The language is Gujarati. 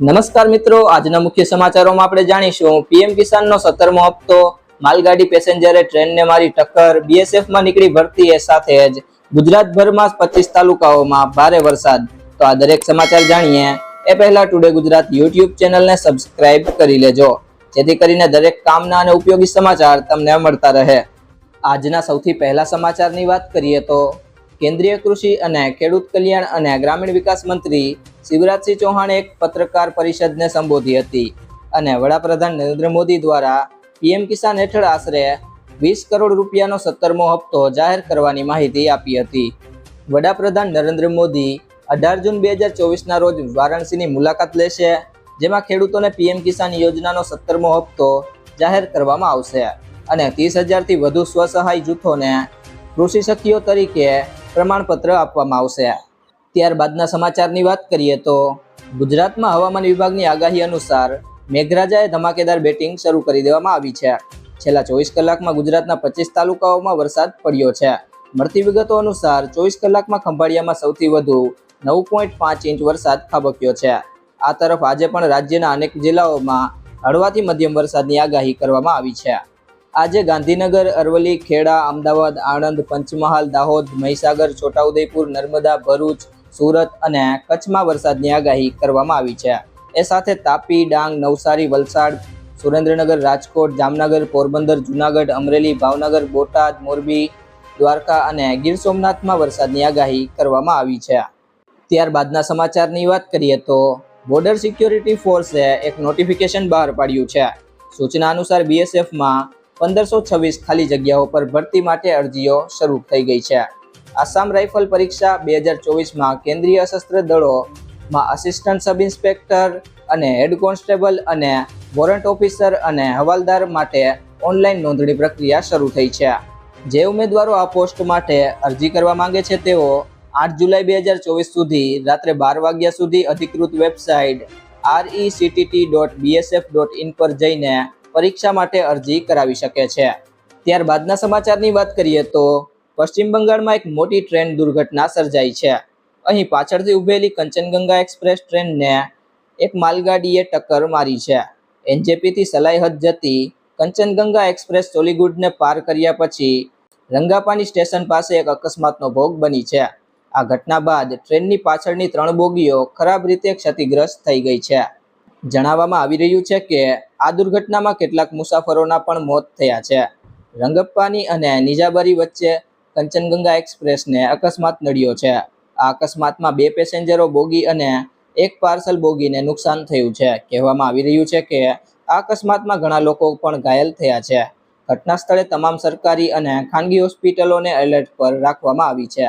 નમસ્કાર મિત્રો, આજના મુખ્ય સમાચારોમાં આપણે જાણીશું. પીએમ કિસાનનો સત્તરમો હપ્તો, માલગાડી પેસેન્જરે ટ્રેનને મારી ટક્કર, બીએસએફમાં નીકળી ભરતી એ સાથે જ ગુજરાતભરમાં પચીસ તાલુકાઓમાં ભારે વરસાદ. તો આ દરેક સમાચાર જાણીએ. એ પહેલા ટુડે ગુજરાત યુટ્યુબ ચેનલને સબસ્ક્રાઇબ કરી લેજો. જેથી કરીને દરેક કામના અને ઉપયોગી સમાચાર તમને મળતા રહે. આજના સૌથી પહેલા સમાચારની વાત કરીએ તો કેન્દ્રીય કૃષિ અને ખેડૂત કલ્યાણ અને ગ્રામીણ વિકાસ મંત્રી શિવરાજસિંહ ચૌહાણે એક પત્રકાર પરિષદને સંબોધી હતી અને વડાપ્રધાન નરેન્દ્ર મોદી દ્વારા પીએમ કિસાન હેઠળ આશરે વીસ કરોડ રૂપિયાનો સત્તરમો હપ્તો જાહેર કરવાની માહિતી આપી હતી. વડાપ્રધાન નરેન્દ્ર મોદી અઢાર જૂન બે હજાર ચોવીસના રોજ વારાણસીની મુલાકાત લેશે, જેમાં ખેડૂતોને પીએમ કિસાન યોજનાનો સત્તરમો હપ્તો જાહેર કરવામાં આવશે અને ત્રીસ હજારથી વધુ સ્વસહાય જૂથોને કૃષિ સખીઓ તરીકે પ્રમાણપત્ર આપવામાં આવશે. ત્યારબાદના સમાચારની વાત કરીએ તો ગુજરાતમાં હવામાન વિભાગની આગાહી અનુસાર મેઘરાજાએ ધમાકેદાર બેટિંગ શરૂ કરી દેવામાં આવી છે. છેલ્લા ચોવીસ કલાકમાં ગુજરાતના પચીસ તાલુકાઓમાં વરસાદ પડ્યો છે. મળતી વિગતો અનુસાર ચોવીસ કલાકમાં ખંભાળિયામાં સૌથી વધુ નવ પોઈન્ટ પાંચ ઇંચ વરસાદ ખાબક્યો છે. આ તરફ આજે પણ રાજ્યના અનેક જિલ્લાઓમાં હળવાથી મધ્યમ વરસાદની આગાહી કરવામાં આવી છે. આજે ગાંધીનગર, અરવલ્લી, ખેડા, અમદાવાદ, આણંદ, પંચમહાલ, દાહોદ, મહીસાગર, છોટાઉદેપુર, નર્મદા, ભરૂચ, સુરત અને કચ્છમાં વરસાદની આગાહી કરવામાં આવી છે. એ સાથે તાપી, ડાંગ, નવસારી, વલસાડ, સુરેન્દ્રનગર, રાજકોટ, જામનગર, પોરબંદર, જુનાગઢ, અમરેલી, ભાવનગર, બોટાદ, મોરબી, દ્વારકા અને ગીર સોમનાથમાં વરસાદની આગાહી કરવામાં આવી છે. ત્યારબાદના સમાચારની વાત કરીએ તો, બોર્ડર સિક્યોરિટી ફોર્સે એક નોટિફિકેશન બહાર પાડ્યું છે. સૂચના અનુસાર બીએસએફમાં પંદરસો છવ્વીસ ખાલી જગ્યાઓ પર ભરતી માટે અરજીઓ શરૂ થઈ ગઈ છે. આસામ રાઇફલ પરીક્ષા બે હજાર ચોવીસમાં કેન્દ્રીય સશસ્ત્ર દળોમાં આસિસ્ટન્ટ સબ ઇન્સ્પેક્ટર અને હેડ કોન્સ્ટેબલ અને વોરંટ ઓફિસર અને હવાલદાર માટે ઓનલાઈન નોંધણી પ્રક્રિયા શરૂ થઈ છે. જે ઉમેદવારો આ પોસ્ટ માટે અરજી કરવા માંગે છે તેઓ આઠ જુલાઈ બે હજાર ચોવીસ સુધી, રાત્રે બાર વાગ્યા સુધી અધિકૃત website R CTT dot BSF dot in પર જઈને પરીક્ષા માટે અરજી કરાવી શકે છે. ત્યારબાદના સમાચારની વાત કરીએ તો, પશ્ચિમ બંગાળમાં એક મોટી ટ્રેન દુર્ઘટના સર્જાઈ છે. અહીં પાછળથી ઉભેલી કંચનગંગા એક્સપ્રેસ ટ્રેનને એક માલગાડીએ ટક્કર મારી છે. એનજેપીથી સલાઈહદ જતી કંચનગંગા એક્સપ્રેસ સોલીગુડને પાર કર્યા પછી રંગાપાની સ્ટેશન પાસે એક અકસ્માતનો ભોગ બની છે. આ ઘટના બાદ ટ્રેનની પાછળની ત્રણ બોગીઓ ખરાબ રીતે ક્ષતિગ્રસ્ત થઈ ગઈ છે. જણાવવામાં આવી રહ્યું છે કે આ દુર્ઘટનામાં કેટલાક મુસાફરોના પણ મોત થયા છે. રંગપ્પાની અને નિજાબરી વચ્ચે કંચનગંગા એક્સપ્રેસને અકસ્માત નડ્યો છે. આ અકસ્માતમાં બે પેસેન્જરો બોગી અને એક પાર્સલ બોગીને નુકસાન થયું છે. કહેવામાં આવી રહ્યું છે કે આ અકસ્માતમાં ઘણા લોકો પણ ઘાયલ થયા છે. ઘટના સ્થળે તમામ સરકારી અને ખાનગી હોસ્પિટલોને એલર્ટ પર રાખવામાં આવી છે.